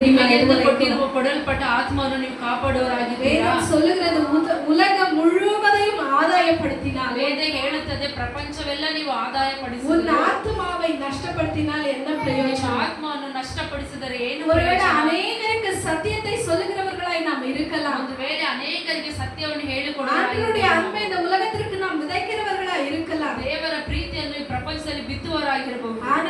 ನಿಮಗೆಂದು ಕೊಟ್ಟಿರುವ ಕೊಡಲ್ಪಟ್ಟ ಆತ್ಮವನ್ನು ನೀವು ಕಾಪಾಡುವವರಾಗಿದ್ದೀರಾ வேதம் சொல்லுகிறது உத- உலகம் முழுவதையும் ஆதாயப்படுத்தினாலே ವೇದ ಹೇಳುತ್ತದೆ ಪ್ರಪಂಚವೆಲ್ಲ ನೀವು ಆದಾಯ உன் ಪಡಿಸಿದರೆ ஆத்மாவை நஷ்டப்படுத்தினால் என்ன ನಿಮ್ಮ பிரயோஜனம் ಆತ್ಮವನ್ನು ನಷ್ಟಪಡಿಸಿದರೆ ಏನು ஒருவேளை ಪ್ರಯೋಜನ? அநேகருக்கு சத்தியத்தை சொல்லுகிறவர்களாய் நாம் இருக்கலாம் ಒಂದು ವೇಳೆ ಅನೇಕರಿಗೆ ಸತ್ಯವನ್ನು ஆண்டவருடைய ಹೇಳಿಕೊಡುವ அன்பை இந்த உலகத்திற்கு நாம் விதைக்கிறவர்களாய் இருக்கலாம் ದೇವರ ಪ್ರೀತಿಯನ್ನು ಈ ಪ್ರಪಂಚದಲ್ಲಿ ಬಿತ್ತುವರಾಗಿರಬಹುದು ஆனால்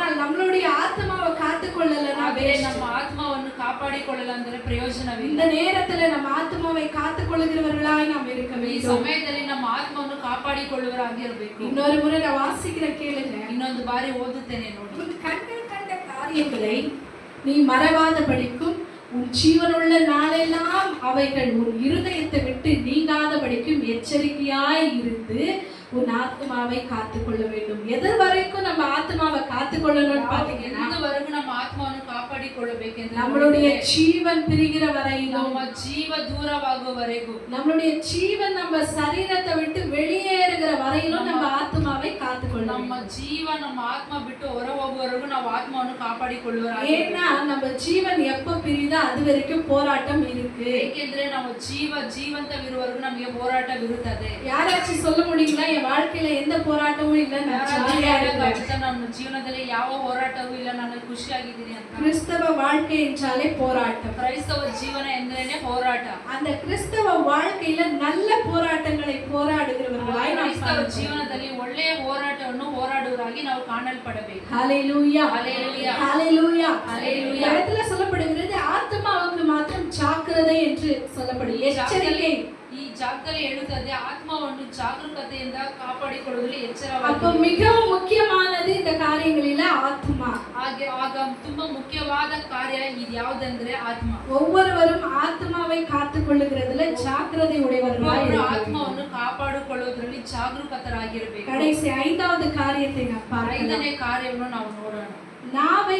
நம்மளுடைய ஆத்மாவை காத்துக்கொள்ளலனா ಆದರೆ waste. ನಮ್ಮ ಆತ್ಮವನ್ನು ಕಾಪಾಡಿಕೊಳ್ಳಲೆಂದರೆ ಪ್ರಯೋಜನವಿಲ್ಲ இந்த நேரத்துல நம்ம ஆத்மாவை காத்துக்கொள்ளுகிறவர்களாய் நாம் இருக்க ಈ வேண்டும் ಸಮಯದಲ್ಲಿ ನಮ್ಮ ಆತ್ಮವನ್ನು ಕಾಪಾಡಿಕೊಳ್ಳುವರಾಗಿರಬೇಕು இன்னொரு முறை நான் வாசிக்கிற கேளுங்க ಇನ್ನೊಂದು ಬಾರಿ ಓದುತ್ತೇನೆ ನೋಡಿ உன் கண்கள் கண்ட காரியங்களை நீ மறவாத படிக்கும் உன் ஜீவனுள்ள நாளெல்லாம் அவைகள் உன் இருதயத்தை விட்டு நீங்காத படிக்கும் எச்சரிக்கையாய் இருந்து உன் ஆத்மாவை காத்துக்கொள்ள வேண்டும் எது வரைக்கும் நம்ம ஆத்மாவை காத்துக்கொள்ளணும்னு பாத்தீங்கன்னா ಎಂದುವರೆಗೂ ನಮ್ಮ ಆತ್ಮವನ್ನು ಕಾಪಾಡಿಕೊಳ್ಳಬೇಕೆಂದು நம்மளுடைய ஜீவன் பிரிகிற வரையிலும் ನಮ್ಮ ಜೀವ ದೂರವಾಗುವವರೆಗೂ நம்மளுடைய ஜீவன் நம்ம சரீரத்தை விட்டு வெளியேறுகிற வரையிலும் நம்ம ஆத்மாவை காத்துக்கொள்ள ನಮ್ಮ வேண்டும். ಜೀವ ನಮ್ಮ ಆತ್ಮ ಬಿಟ್ಟು ಹೊರ ಹೋಗುವವರೆಗೂ ನಾವು ಆತ್ಮವನ್ನು ಕಾಪಾಡಿಕೊಳ್ಳುವರಾಗಿ ஏன்னா நம்ம ஜீவன் எப்ப பிரியுதோ அது வரைக்கும் போராட்டம் இருக்கு ಏಕೆಂದ್ರೆ ನಾವು ಜೀವ ಜೀವಂತವಿರುವವರೆಗೂ ನಮಗೆ ಹೋರಾಟವಿರುತ್ತದೆ யாராச்சும் சொல்ல முடியுங்களா என் வாழ்க்கையில எந்த போராட்டமும் இல்லை நான் ಯಾರಾದ್ರೂ ஜாலியா இருக்கேன் ಹೇಳೋದಾಗುತ್ತೆ, ನನ್ನ ಜೀವನದಲ್ಲಿ ಯಾವ ಹೋರಾಟವೂ ಇಲ್ಲ ನಾನು ಖುಷಿಯಾಗಿದ್ದೀನಿ ಅಂತ கிறிஸ்தவ வாழ்க்கை என்றாலே போராட்டம் ಕ್ರೈಸ್ತವ ಜೀವನ ಎಂದ್ರೇನೆ ಹೋರಾಟ அந்த கிறிஸ்தவ வாழ்க்கையில நல்ல போராட்டங்களை போராடுகிறவர்களாய் நாம் ಕ್ರೈಸ್ತವ காணப்படுகிறோம். ಜೀವನದಲ್ಲಿ ಒಳ್ಳೆಯ ಹೋರಾಟವನ್ನು ಹೋರಾಡುವರಾಗಿ ನಾವು ಕಾಣಲ್ಪಡಬೇಕು ஹalleluya ஹalleluya. ஹalleluya ஹalleluya. சொல்லப்படுகிறது எச்சரிக்கை ಈ ಜಾಗದಲ್ಲಿ ಹೇಳುತ್ತದೆ ಆತ್ಮವನ್ನು ಜಾಗರೂಕತೆಯಿಂದ ಕಾಪಾಡಿಕೊಳ್ಳುವುದರಲ್ಲಿ அப்ப ಎಚ್ಚರವಾಗಿ மிகவும் முக்கியமானது இந்த காரியங்களில ஆத்மா ಹಾಗೆ ಆಗ ತುಂಬಾ ಮುಖ್ಯವಾದ ಕಾರ್ಯ ಇದು ಯಾವುದಂದ್ರೆ ಆತ್ಮ ஒவ்வொருவரும் ஆத்மாவை காத்துக் கொள்ளுகிறதுல ஜாக்கிரதை உடையவர்களாய் ಒಬ್ಬರು இருக்க வேண்டும். ಆತ್ಮವನ್ನು ಕಾಪಾಡಿಕೊಳ್ಳುವುದರಲ್ಲಿ ಜಾಗರೂಕತರಾಗಿರಬೇಕು கடைசி ஐந்தாவது காரியத்தை நான் பார்க்கலாம் ಐದನೇ ಕಾರ್ಯವನ್ನು ನಾವು ನೋಡೋಣ நாவை